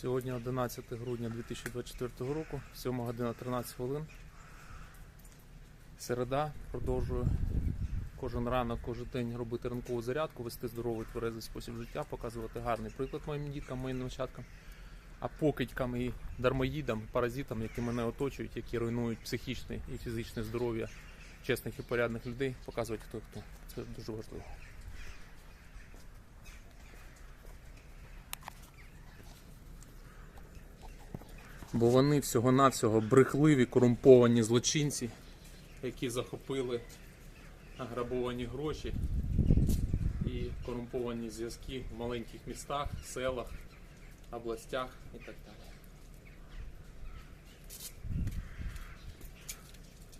Сьогодні 11 грудня 2024 року, 7 година 13 хвилин. Середа продовжую кожен ранок, кожен день робити ранкову зарядку, вести здоровий тверезий спосіб життя, показувати гарний приклад моїм діткам, моїм нащадкам, а покидькам і дармоїдам, паразитам, які мене оточують, які руйнують психічне і фізичне здоров'я чесних і порядних людей, показувати хто хто. Це дуже важливо. Бо вони всього-навсього брехливі, корумповані злочинці, які захопили награбовані гроші і корумповані зв'язки в маленьких містах, селах, областях і так далі.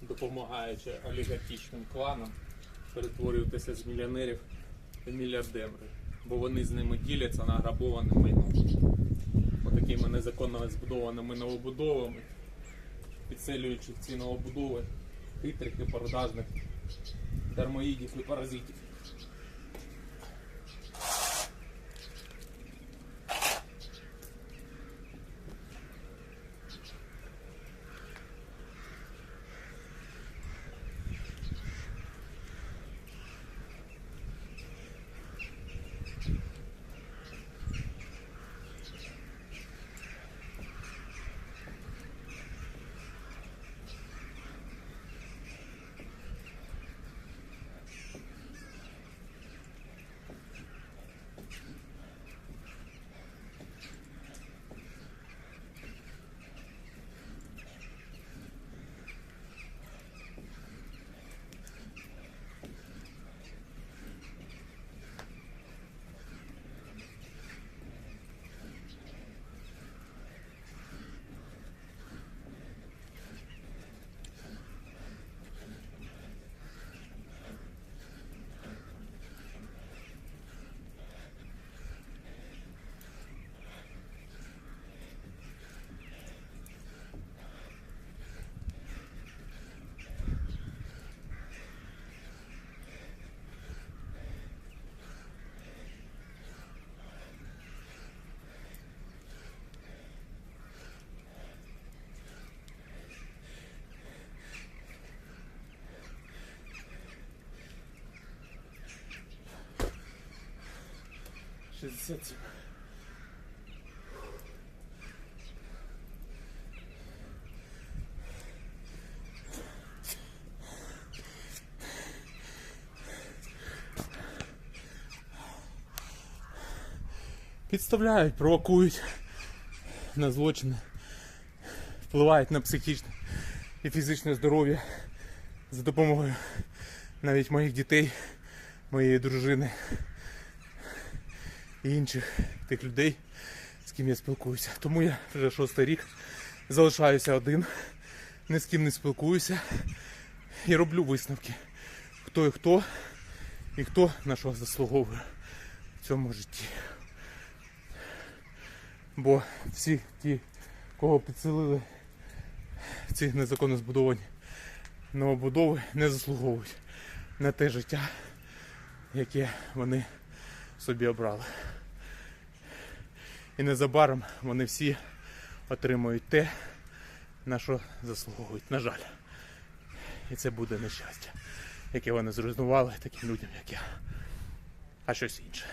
Допомагаючи олігархічним кланам перетворюватися з мільйонерів в мільярдерів, бо вони з ними діляться награбованим майном такими незаконно збудованими новобудовами, підсилюючи ці новобудови хитрих і продажних дармоїдів і паразитів. Шістдесят сім. Підставляють, провокують на злочини, впливають на психічне і фізичне здоров'я за допомогою навіть моїх дітей, моєї дружини і інших тих людей, з ким я спілкуюся. Тому я вже шостий рік залишаюся один, ні з ким не спілкуюся і роблю висновки, хто і хто, і хто на що заслуговує в цьому житті. Бо всі ті, кого підселили ці незаконно збудовані новобудови, не заслуговують на те життя, яке вони собі обрали. І незабаром вони всі отримують те, на що заслуговують, на жаль. І це буде нещастя, яке вони зруйнували таким людям, як я. А щось інше.